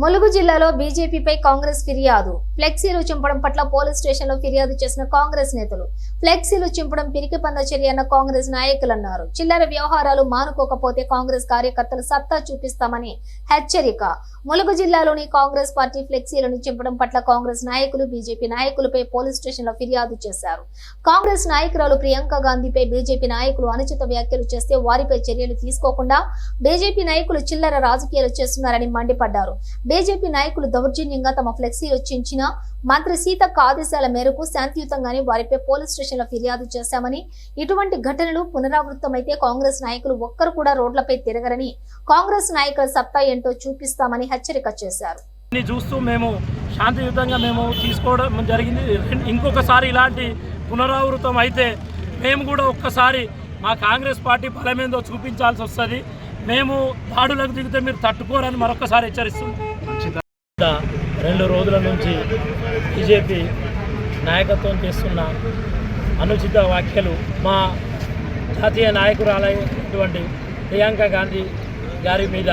ములుగు జిల్లాలో బీజేపీపై కాంగ్రెస్ ఫిర్యాదు. ఫ్లెక్సీలు చింపడం పట్ల పోలీస్ స్టేషన్లో ఫిర్యాదు చేసిన కాంగ్రెస్ నేతలు. ఫ్లెక్సీలు చింపడం పిరికిపంద చర్య అన్న కాంగ్రెస్ నాయకులు అన్నారు చిల్లర వ్యవహారాలు మానుకోకపోతే కాంగ్రెస్ కార్యకర్తలు సత్తా చూపిస్తామని హెచ్చరిక. ములుగు జిల్లాలోని కాంగ్రెస్ పార్టీ ఫ్లెక్సీలను చింపడం పట్ల కాంగ్రెస్ నాయకులు బీజేపీ నాయకులపై పోలీస్ స్టేషన్లో ఫిర్యాదు చేశారు. కాంగ్రెస్ నాయకురాలు ప్రియాంక గాంధీపై బీజేపీ నాయకులు అనుచిత వ్యాఖ్యలు చేస్తే వారిపై చర్యలు తీసుకోకుండా బీజేపీ నాయకులు చిల్లర రాజకీయాలు చేస్తున్నారని మండిపడ్డారు. బీజేపీ నాయకులు దౌర్జన్యంగా తమ ఫ్లెక్సీలు చించిన మంత్రి సీతక్క ఆదేశాల మేరకు శాంతియుతంగానే వారిపై పోలీస్ స్టేషన్లో ఫిర్యాదు చేశామని ఇటువంటి ఘటనలు పునరావృతమైతే కాంగ్రెస్ నాయకులు ఒక్కరు కూడా రోడ్లపై తిరగరని కాంగ్రెస్ నాయకుల సత్తా ఏంటో చూపిస్తామని హెచ్చరిక చేశారు. చూస్తూ మేము శాంతియుతంగా మేము తీసుకోవడం జరిగింది. ఇంకొకసారి ఇలాంటి పునరావృతం అయితే మేము కూడా ఒక్కసారి మా కాంగ్రెస్ పార్టీ బలమేందో చూపించాల్సి వస్తుంది. మేము దాడులకు దిగితే మీరు తట్టుకోరని మరొకసారి హెచ్చరిస్తున్నాం. రెండు రోజుల నుంచి బీజేపీ నాయకత్వం చేస్తున్న అనుచిత వ్యాఖ్యలు మా జాతీయ నాయకురాలైనటువంటి ప్రియాంక గాంధీ గారి మీద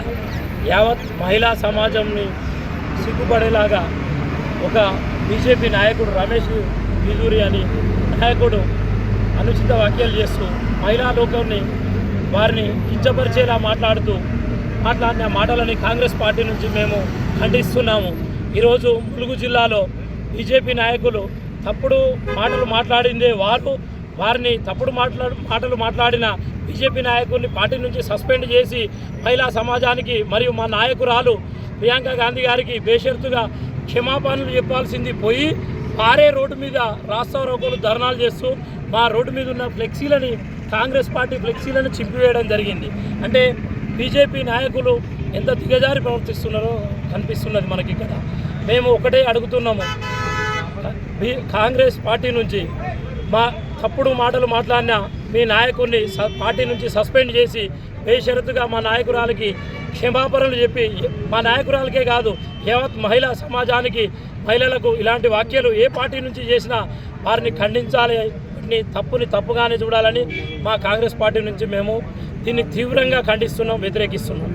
యావత్ మహిళా సమాజంని సిగ్గుపడేలాగా ఒక బీజేపీ నాయకుడు రమేష్ బిజూరి అని నాయకుడు అనుచిత వ్యాఖ్యలు చేస్తూ మహిళా లోకాన్ని వారిని కించపరిచేలా మాట్లాడుతూ మాట్లాడిన మాటలని కాంగ్రెస్ పార్టీ నుంచి మేము ఖండిస్తున్నాము. ఈరోజు ములుగు జిల్లాలో బీజేపీ నాయకులు తప్పుడు మాటలు మాట్లాడిందే వారు. వారిని తప్పుడు మాట్లాడు మాటలు మాట్లాడిన బీజేపీ నాయకుల్ని పార్టీ నుంచి సస్పెండ్ చేసి మహిళా సమాజానికి మరియు మా నాయకురాలు ప్రియాంక గాంధీ గారికి బేషరతుగా క్షమాపణలు చెప్పాల్సింది పోయి వారే రోడ్డు మీద రాస్తారోకోలు ధర్నాలు చేస్తూ మా రోడ్డు మీద ఉన్న ఫ్లెక్సీలని కాంగ్రెస్ పార్టీ ఫ్లెక్సీలను చింపివేయడం జరిగింది. అంటే బీజేపీ నాయకులు ఎంత దిగజారి ప్రవర్తిస్తున్నారో కనిపిస్తున్నది మనకి ఇక్కడ. మేము ఒకటే అడుగుతున్నాము. బీ- కాంగ్రెస్ పార్టీ నుంచి మా తప్పుడు మాటలు మాట్లాడిన మీ నాయకుడిని స- పార్టీ నుంచి సస్పెండ్ చేసి బేషరతుగా మా నాయకురాలకి క్షమాపణలు చెప్పి మా నాయకురాలకే కాదు యావత్ మహిళా సమాజానికి మహిళలకు ఇలాంటి వ్యాఖ్యలు ఏ పార్టీ నుంచి చేసినా వారిని ఖండించాలి వాటిని తప్పుని తప్పుగానే చూడాలని మా కాంగ్రెస్ పార్టీ నుంచి మేము దీన్ని తీవ్రంగా ఖండిస్తున్నాం వ్యతిరేకిస్తున్నాం.